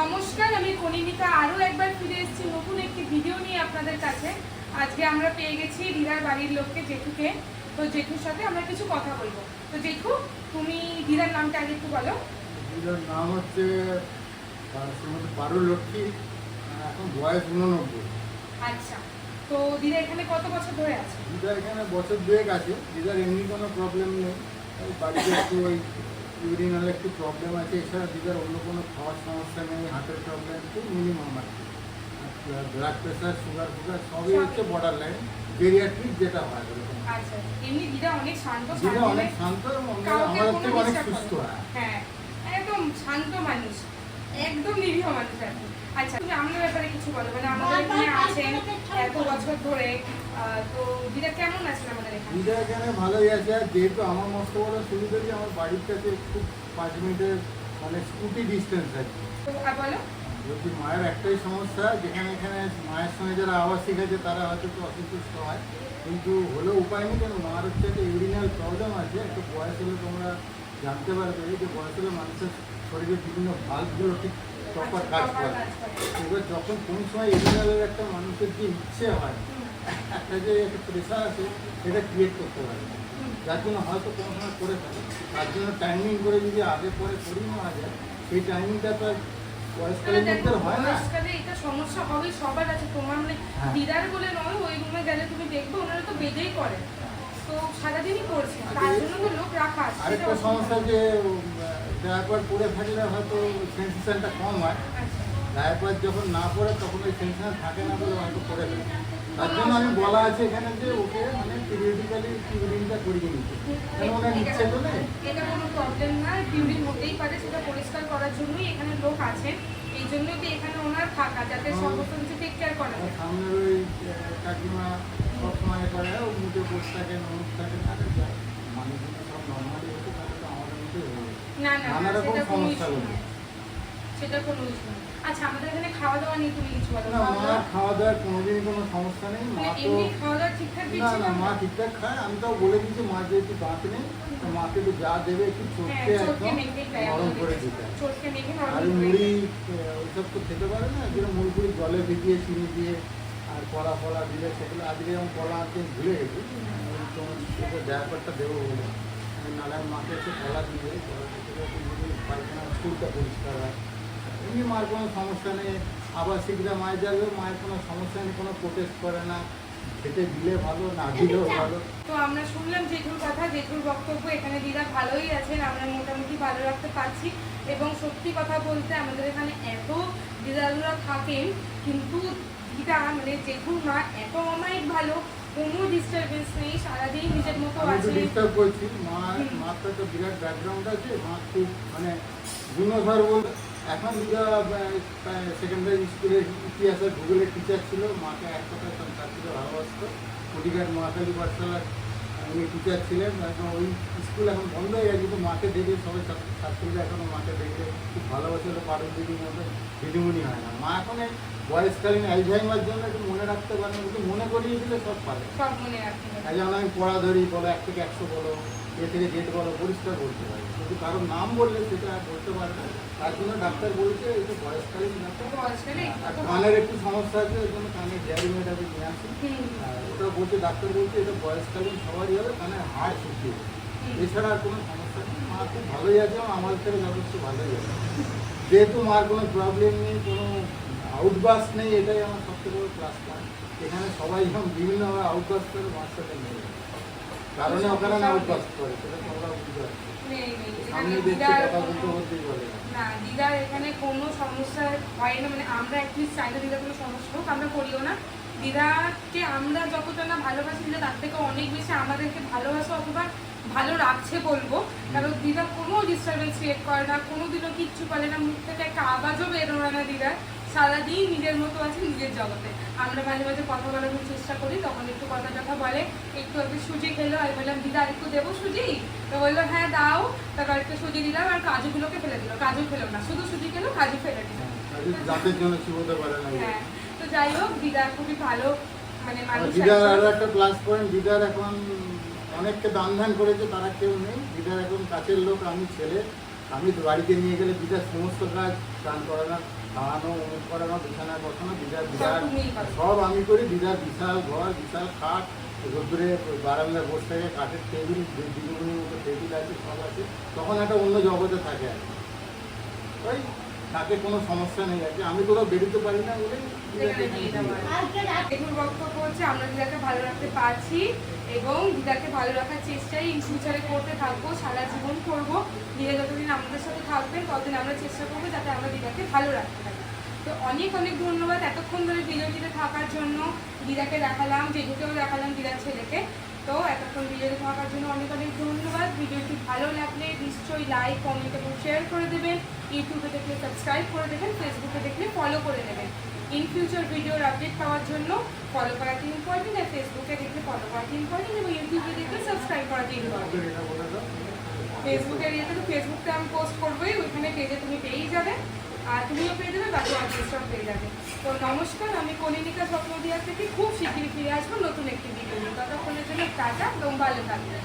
নমস্কার আমি কনিনিকা। আরও একবার ফিরে এসেছি নতুন একটি ভিডিও নিয়ে আপনাদের কাছে। আজকে আমরা পেয়ে গেছি দিদার বাড়ির লোককে জেঠুকে। তো জেঠুর সাথে আমরা কিছু কথা বলব। তো জেঠু তুমি দিদার নামটা আগে একটু বলো। দিদার নাম হচ্ছে শ্রীমতী লক্ষ্মী এখন বয়স উননব্বই। আচ্ছা। তো দিদা এখানে কত বছর ধরে আছে? দিদার এখানে বছর দুয়েক আছে। দিদার এমনি কোনো প্রবলেম নেই। বাড়িতে একটু ওই ইউরিনাল একটু প্রবলেম আছে এছাড়া দিদার অন্য কোনো খাওয়ার সমস্যা নেই হার্টের প্রবলেম খুব মিনিমাম কি ব্লাড প্রেশার সুগার ফুগার সবই হচ্ছে বর্ডার লাইন বেরিয়াট্রিক যেটা হয় আচ্ছা এমনি দিদা অনেক শান্ত অনেক কাউকে আমাদের থেকে অনেক সুস্থ হয়। হ্যাঁ একদম শান্ত মানুষ একদম নিরীহ মানুষ আচ্ছা তুমি আপনার ব্যাপারে কিছু বলো মানে আমাদের এখানে আছেন এত বছর ধরে তো দিদা কেমন আছেন আমাদের এখানে? দিদা এখানে ভালোই আছে। আর যেহেতু আমার মস্ত বড় সুবিধা যে আমার বাড়ির কাছে খুব পাঁচ মিনিটের মানে স্কুটি ডিস্টেন্স আছে। বলো। যদি মায়ের একটাই সমস্যা যেখানে এখানে মায়ের সঙ্গে যারা আওয়াজ শিখেছে তারা হয়তো একটু অসন্তুষ্ট হয়। কিন্তু হলেও উপায় নেই কেন মার হচ্ছে একটা ইউরিনাল প্রবলেম আছে। একটু বয়স হলে তোমরা জানতে পারবে যে বয়স হলে মানুষের শরীরের বিভিন্ন ভাল্বগুলো ঠিক প্রপার আচ্ছা, কাজ করে। এবার যখন কোন সময় ইউরিনালের একটা মানুষের যে ইচ্ছে হয় একটা যে একটা প্রেশার আছে এটা ক্রিয়েট করতে পারে যার জন্য হয়তো কোনো সময় করে থাকে। তার জন্য টাইমিং করে যদি আগে পরে করি নেওয়া যায় সেই টাইমিংটা তো এটা সমস্যা হবে সবার আছে। তোমার মানে হ্যাঁ। দিদার বলে নয় ওই রুমে গেলে তুমি দেখবে ওনারা তো বেজেই করে। তো সারাদিনই করছে। তার জন্য তো লোক রাখা আছে আরেকটা সমস্যা যে ডায়াপার পরে থাকলে হয়তো সেন্সেশনটা কম হয়। আচ্ছা। যখন না পড়ে তখন ওই সেন্সেশন থাকে না বলে হয়তো পড়ে ফেলে তার জন্য আমি বলা আছে এখানে যে ওকে মানে পিরিয়ডিক্যালি টিউরিনটা করিয়ে নিতে। কেন ওনার ইচ্ছে তো নেই? এটা কোনো প্রবলেম না পিউরিন হতেই পারে সেটা পরিষ্কার করার জন্যই এখানে লোক আছেন এই জন্যই তো এখানে ওনার থাকা যাতে সমস্ত কিছু টেক কেয়ার করা আমার যায় সামনের ওই কাকিমা সবসময় করে ও মুখে বসে থাকে নমুক থাকে তাদের যা মানুষজন সব নর্মালি হতো তাহলে তো আমাদের মতোই না না সেটা কোনো সেটা ইস্যু না। আচ্ছা আমাদের এখানে খাওয়া দাওয়া নিয়ে তুমি কিছু বলো? না মা খাওয়া দাওয়ার কোনোদিনই কোনো সমস্যা নেই মা তো খাওয়া দাওয়া ঠিকঠাক দিচ্ছে না না মা ঠিকঠাক খায় আমি তো বলে দিচ্ছি মা যেহেতু দাঁত নেই মাকে একটু যা দেবে একটু চটকে চটকে একদম নরম করে দিতে। চটকে মেখে আর নরম ওই করে মুড়ি ওইসব তো খেতে পারে না যেরকম মুড়ি জলে ভিজিয়ে চিনি দিয়ে আর কলা ফলা দিলে সেগুলো আজকে যেমন কলা আনতে ভুলে গেছি তোমার সেটা ব্যাপারটা দেবো বলে। নালে মাকে একটু কলা দিয়ে কলা পায়খানা পরিষ্কার হয়। এমনি মার কোনো সমস্যা নেই। আবার শিখলে মায়ের যাবে মায়ের কোনো সমস্যা নেই কোনো প্রোটেস্ট করে না। খেতে দিলে ভালো না দিলেও ভালো। তো আমরা শুনলাম জেঠুর কথা জেঠুর বক্তব্য এখানে দিদা ভালোই আছেন আমরা মোটামুটি ভালো রাখতে পারছি। এবং সত্যি কথা বলতে আমাদের এখানে এত দিদাদুরা থাকেন কিন্তু দিদা মানে জেঠুর মা এত অমায়িক ভালো কোনো ডিস্টারবেন্স নেই সারাদিন নিজের মতো আছে ডিস্টার্ব করছি মা। মার তো বিরাট ব্যাকগ্রাউন্ড আছে মা খুব মানে গুণধর বল। এখন সেকেন্ডারি স্কুলের ইতিহাসের ভূগোলের টিচার ছিল, মাকে এক কথায় তার ছাত্রীরা ভালোবাসতো। কুটিঘাট মহাকালী পাঠশালার উনি টিচার ছিলেন এখন ওই স্কুল এখন বন্ধ হয়ে গেছে কিন্তু মাকে দেখে সবাই ছাত্র- ছাত্রীরা এখনও মাকে দেখে খুব ভালোবাসে হলো পারুল দিদির মতো দিদিমণি হয় না। মা এখন এই বয়সকালীন অ্যালঝাইমার জন্য একটু মনে রাখতে পারে না কিন্তু মনে করিয়ে দিলে সব পারে। সব মনে রাখতে হবে। যেমন আমি পড়া ধরি বলো এক থেকে একশো বলো এ থেকে জেড বলো পরিষ্কার বলতে পারি। কিন্তু কারোর নাম বললে সেটা আর বলতে পারে না। তার জন্য ডাক্তার বলছে এটা বয়সকালীন ব্যাপার বয়সকালে আর একটু কানের একটু সমস্যা আছে ওই জন্য কানে ডেয়ারি মেয়েটাকে নিয়ে আসি। আর ওটা বলছে ডাক্তার বলছে এটা বয়সকালীন সবারই হবে কানে হাড় শুকিয়ে এছাড়া আর কোনো সমস্যা নেই মা খুব ভালোই আছে এবং আমার থেকে যথেষ্ট ভালোই আছে। যেহেতু মার কোনো প্রবলেম নেই কোনো আউটবাস নেই এটাই আমার সবথেকে বড় প্লাস পয়েন্ট এখানে সবাই যখন বিভিন্নভাবে আউটবাস করে মার সাথে নেই কারণে ওখানে আউটবাস করে সেটা তোমরা বুঝতে পারছ। সামনে দেখছি দিদার কথা কোনো- বলতে বলতেই বলে। না। না দিদার এখানে কোনো সমস্যা হয় না মানে আমরা অ্যাটলিস্ট চাই না দিদার কোনো সমস্যা হোক আমরা করিও না। দিদাকে আমরা যতটা না ভালোবাসি দিদা তার থেকে অনেক বেশি আমাদেরকে ভালোবাসা অথবা ভালো রাখছে বলব। কারণ দিদা কোনো ডিস্টারবেন্স ক্রিয়েট করে না কোনো দিনও কিচ্ছু করে না মুখ থেকে একটা আওয়াজও বেরোয় না দিদার সারাদিন নিজের মতো আছে নিজের জগতে। আমরা মাঝে মাঝে কথা বলার চেষ্টা করি তখন একটু কথা কথা বলে একটু একটু সুজি খেলো আমি বললাম দিদা আর একটু দেবো সুজি? তো বলল হ্যাঁ দাও। তারপর একটু সুজি দিলাম আর কাজুগুলোকে ফেলে দিল। কাজু খেলো না শুধু সুজি খেলো কাজু ফেলে দিল। কাজে জাতের জন্য শুভতে পারে না। হ্যাঁ। যাই হোক দিদা খুবই ভালো মানে মানুষ দিদার আরও একটা প্লাস পয়েন্ট দিদার এখন অনেককে দান ধান করেছে তারা কেউ নেই। দিদার এখন কাছের লোক আমি ছেলে। আমি বাড়িতে নিয়ে গেলে দিদার সমস্ত কাজ স্নান করানো খাওয়ানো অমুক করানো বিছানা বসানো দিদার বিরাট সব আমি করি। দিদার বিশাল ঘর বিশাল খাট রোদ্রে বারান্দায় বসে থাকে কাঠের টেবিল দিদিমণির মতো টেবিল আছে সব আছে। তখন একটা অন্য জগতে থাকে আর কি। ওই তাকে কোনো সমস্যা নেই আছে আমি কোথাও বেরোতে পারি না বলে বক্তব্য হচ্ছে আমরা দিদাকে ভালো রাখতে পারছি এবং দিদাকে ভালো রাখার চেষ্টাই ইন ফিউচারে করতে থাকব সারা জীবন করব। দিদা যতদিন আমাদের সাথে থাকবেন ততদিন আমরা চেষ্টা করব যাতে আমরা দিদাকে ভালো রাখতে পারি। তো অনেক অনেক ধন্যবাদ এতক্ষণ ধরে ভিডিওটিতে থাকার জন্য। দিদাকে দেখালাম জেঠুকেও দেখালাম দিদার ছেলেকে। তো এতক্ষণ ভিডিওতে থাকার জন্য অনেক অনেক ধন্যবাদ। ভিডিওটি ভালো লাগলে নিশ্চয়ই লাইক কমেন্ট এবং শেয়ার করে দেবেন। ইউটিউবে দেখলে সাবস্ক্রাইব করে দেবেন ফেসবুকে দেখলে ফলো করে দেবেন ইন ফিউচার ভিডিওর আপডেট পাওয়ার জন্য ফলো করাটি ইম্পর্টেন্ট আর ফেসবুকে দেখলে ফলো করাটি ইম্পর্টেন্ট এবং ইউটিউবে দেখলে সাবস্ক্রাইব করাটি ইম্পর্টেন্ট ইয়েতে তো ফেসবুকতে আমি পোস্ট করবোই, ওইখানে পেজে তুমি পেয়েই যাবে। আর তুমিও পেয়ে যাবে, বাকি অডিয়েন্সরাও পেয়ে যাবে। তো নমস্কার, আমি কলিনিকা স্বপ্নদিয়া থেকে খুব শিগগিরই ফিরে আসব নতুন একটি ভিডিও ততক্ষণের জন্য টাটা, এবং ভালো থাকবে